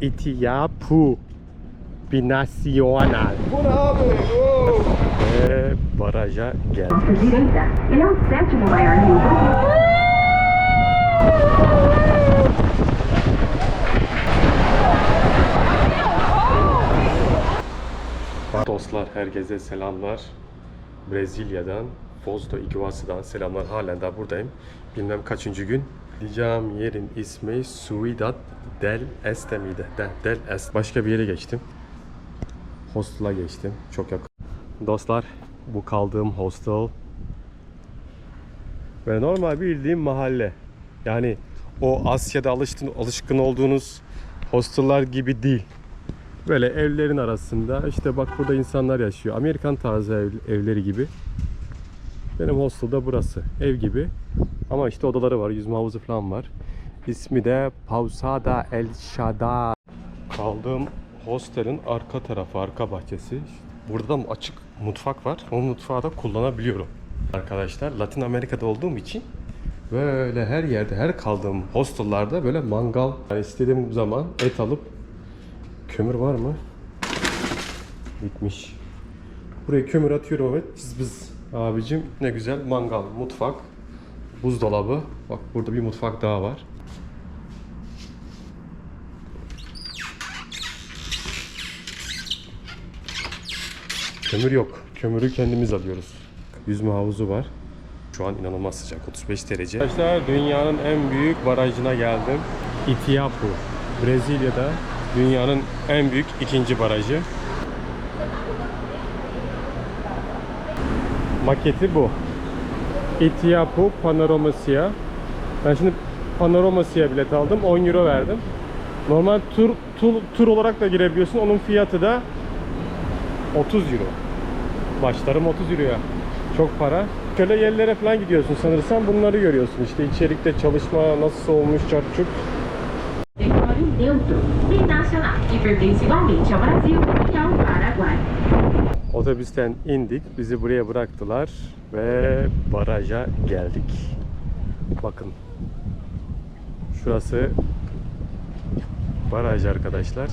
Itiyapu Binacional. Bu ne abi? Oo. Ve baraja geldik. Dostlar herkese selamlar. Brezilya'dan, Foz do Iguaçu'dan selamlar. Halen daha buradayım. Bilmem kaçıncı gün. Gideceğim yerin ismi Ciudad del Este miydi? De, del Este. Başka bir yere geçtim. Hostel'a geçtim. Çok yakın. Dostlar bu kaldığım hostel ve normal bildiğim mahalle. Yani o Asya'da alıştın, alışkın olduğunuz hostellar gibi değil. Böyle evlerin arasında işte bak burada insanlar yaşıyor. Amerikan tarzı ev- evleri gibi. Benim hostelda burası. Ev gibi. Ama işte odaları var. Yüzme havuzu falan var. İsmi de Pausada El Shada. Kaldığım hostelin arka tarafı, arka bahçesi. Burada da açık mutfak var. O mutfağı da kullanabiliyorum. Arkadaşlar Latin Amerika'da olduğum için böyle her yerde, her kaldığım hostelllarda böyle mangal yani istediğim zaman et alıp Kömür var mı? Bitmiş. Buraya kömür atıyorum evet. Cız bız. Abicim ne güzel mangal, mutfak, buzdolabı. Bak burada bir mutfak daha var. Kömür yok. Kömürü kendimiz alıyoruz. Yüzme havuzu var. Şu an inanılmaz sıcak. 35 derece. Arkadaşlar dünyanın en büyük barajına geldim. Itiapu. Brezilya'da dünyanın en büyük ikinci barajı. Maketi bu. Itiapu Panorama Siyah. Ben şimdi Panorama Siyah bilet aldım. 10 euro verdim. Normal tur, tur, tur olarak da girebiliyorsun. Onun fiyatı da 30 euro. Başlarım 30 euroya. Çok para. Şöyle yerlere falan gidiyorsun sanırsam bunları görüyorsun. İşte içerikte çalışma nasıl olmuş çarçuk. Otobüsten indik. Bizi buraya bıraktılar ve baraja geldik. Bakın. Şurası baraj arkadaşlar.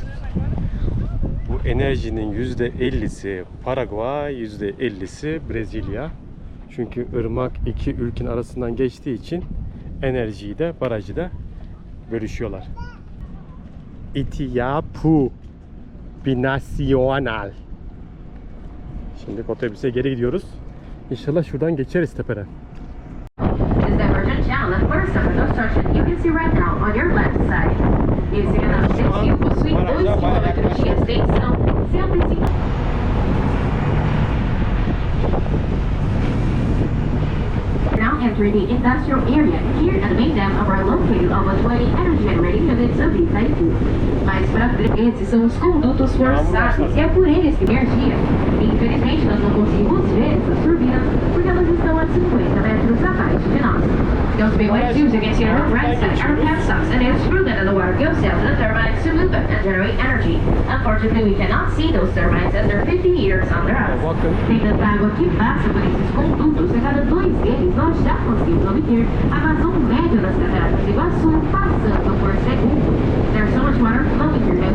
Bu enerjinin %50'si Paraguay, %50'si Brezilya. Çünkü ırmak iki ülkenin arasından geçtiği için enerjiyi de barajı da bölüşüyorlar. Itiapu Binacional. Şimdi otobüse geri gidiyoruz. İnşallah şuradan geçeriz tepeden. Is Divergent Channel and first of the obstruction you can see right now on your left side. Esse canal 6 possui 2 km de extensão, 105 Now entering the industrial area. Here at the main dam are located over 20 energy generating units of Itaipu. Esses são os condutos forçados e é por eles que energia. Infelizmente, nós não conseguimos ver essas turbinas porque elas estão a 50 metros abaixo de nós. Those big white tubes you can see on our right side are capstocks and it's true that the water goes to the turbines to move and generate energy. Unfortunately, we cannot see those turbines as they're 50 meters under us. Tem tanta água que passa por esses condutos, a cada dois deles nós já conseguimos obter a vazão média das cataratas Iguaçu passando por segundo. There's so much water flowing through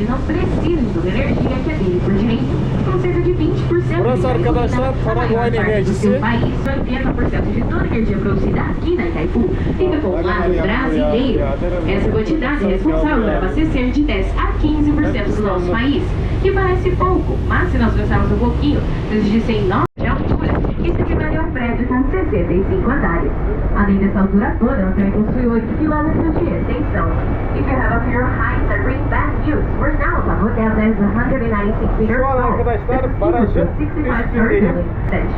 pequeno e não precisa de toda a energia que é dele por direito. Com cerca de 20% Burası arkadaşlar Paraguay do enerjisi. país, 80% de toda a energia produzida aqui na Itaipu fica com o lado brasileiro. Essa quantidade é responsável por abastecer de 10 a 15% do nosso país, que parece pouco, mas se nós pensarmos um pouquinho, existe 9 de altura, isso equivale a um prédio com 65 andares. Além dessa altura toda, ela também possui 8 quilômetros de extensão. If you have up your heights and bring back views, we're now above hotel that is 196 meters tall. arkadaşlar 65 üstündeyim.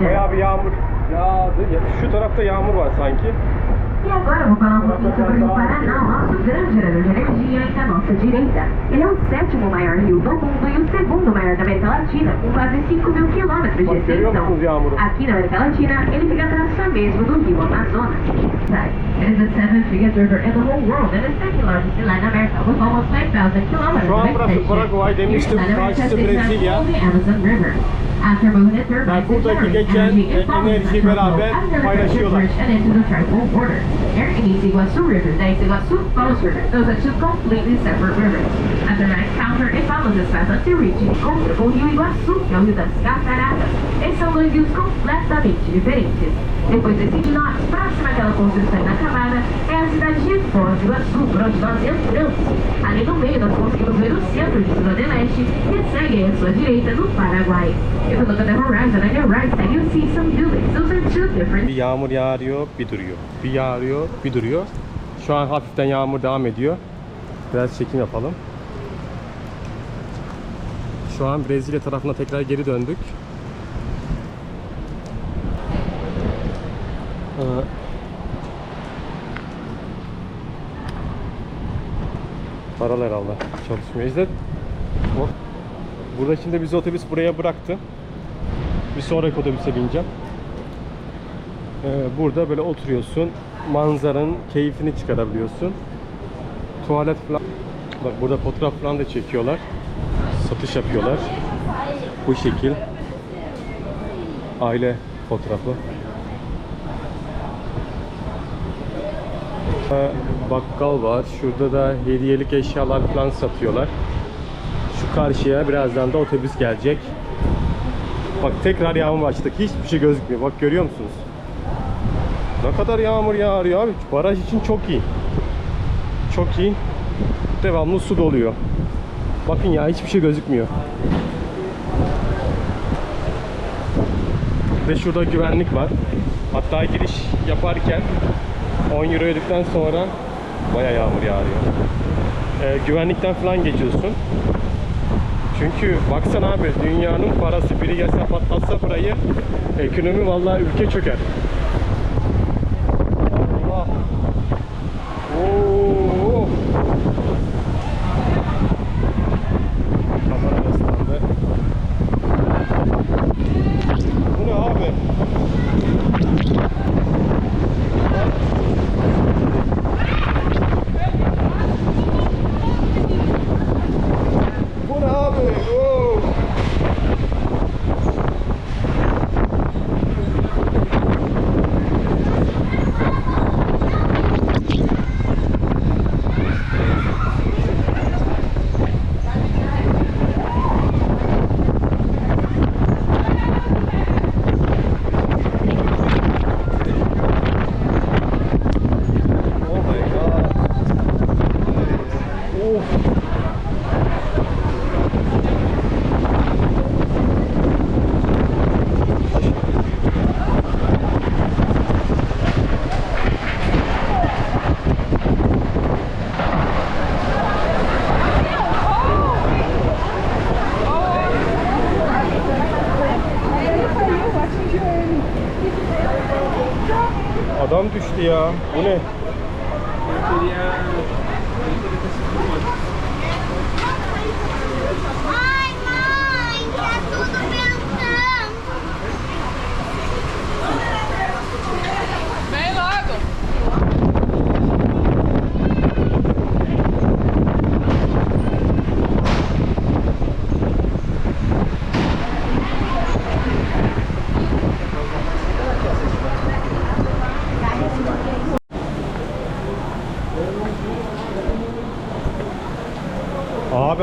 Bayağı bir yağmur yağdı. Şu tarafta yağmur var sanki. Agora eu vou falar um pouquinho sobre o Paraná, nosso grande gerador de energia aqui à nossa direita. Ele é o sétimo maior rio do mundo e o segundo maior da América Latina, com quase 5 mil quilômetros de extensão. Aqui na América Latina, ele fica atrás só mesmo do rio Amazonas. It is the seventh biggest river in the whole world and the second largest in Latin America with almost 5,000 kilometers of extension. Paraguay demiştim, Latin America the Amazon River. After moving it third by the energy is following the terminal and into the tribal border. Air Inisi was two rivers, Naisi was two both rivers. Those are two completely separate rivers. After my encounter, it follows this method to reach com o Rio Iguaçu, que é o Rio das Cataratas. Esses são dois rios completamente diferentes. Depois decide nós, próxima àquela construção inacabada, é a cidade de Foz do Iguaçu, por onde nós entramos. Ali no meio, nós conseguimos ver o centro de Cidade Leste, que segue à sua direita no Paraguai. If you look at the horizon on your right side, you'll see some buildings. Those are two different Bir yağmur yağıyor, bir duruyor. Bir yağıyor, bir duruyor. Şu an hafiften yağmur devam ediyor. Biraz çekim yapalım. Şu an Brezilya tarafına tekrar geri döndük. Ee, Paralı herhalde çalışmıyor. İşte burada şimdi bizi otobüs buraya bıraktı. Bir sonraki otobüse bineceğim. Ee, burada böyle oturuyorsun. Manzaranın keyfini çıkarabiliyorsun. Tuvalet falan. Bak burada fotoğraf falan da çekiyorlar. Satış yapıyorlar. Bu şekil. Aile fotoğrafı. Bakkal var. Şurada da hediyelik eşyalar falan satıyorlar. Şu karşıya birazdan da otobüs gelecek. Bak tekrar yağmur başladık. Hiçbir şey gözükmüyor. Bak görüyor musunuz? Ne kadar yağmur yağıyor abi. Baraj için çok iyi. Çok iyi. Devamlı su doluyor. Bakın ya hiçbir şey gözükmüyor. Ve şurada güvenlik var. Hatta giriş yaparken 10 euro ödedikten sonra baya yağmur yağıyor. Ee, güvenlikten falan geçiyorsun. Çünkü baksana abi dünyanın parası biri gelse patlatsa burayı ekonomi vallahi ülke çöker. Allah. Oo. Kamera ıslandı. Bu ne abi? Bu ne abi? Oo. Oh my god. Oh. Adam düştü ya. Bu ne?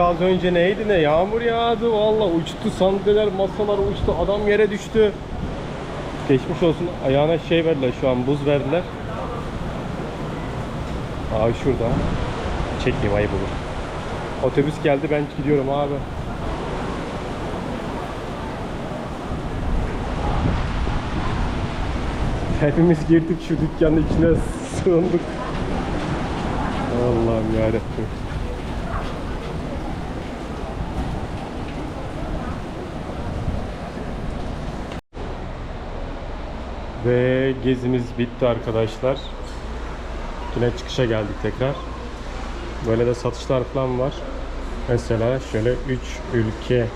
Az önce neydi ne? Yağmur yağdı valla uçtu sandalyeler masalar uçtu adam yere düştü. Geçmiş olsun ayağına şey verdiler şu an buz verdiler. Abi şurada. Çekmeyeyim ayıp olur. Otobüs geldi ben gidiyorum abi. Hepimiz girdik şu dükkanın içine sığındık. Allah'ım yarabbim. Ve gezimiz bitti arkadaşlar. Yine çıkışa geldik tekrar. Böyle de satışlar falan var. Mesela şöyle 3 ülke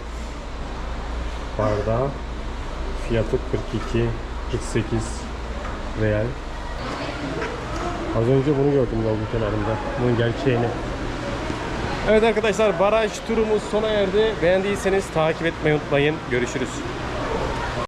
bardağı fiyatı 42 48 real. Az önce bunu gördüm yolun kenarında. Bunun gerçeğini. Evet arkadaşlar baraj turumuz sona erdi. Beğendiyseniz takip etmeyi unutmayın. Görüşürüz.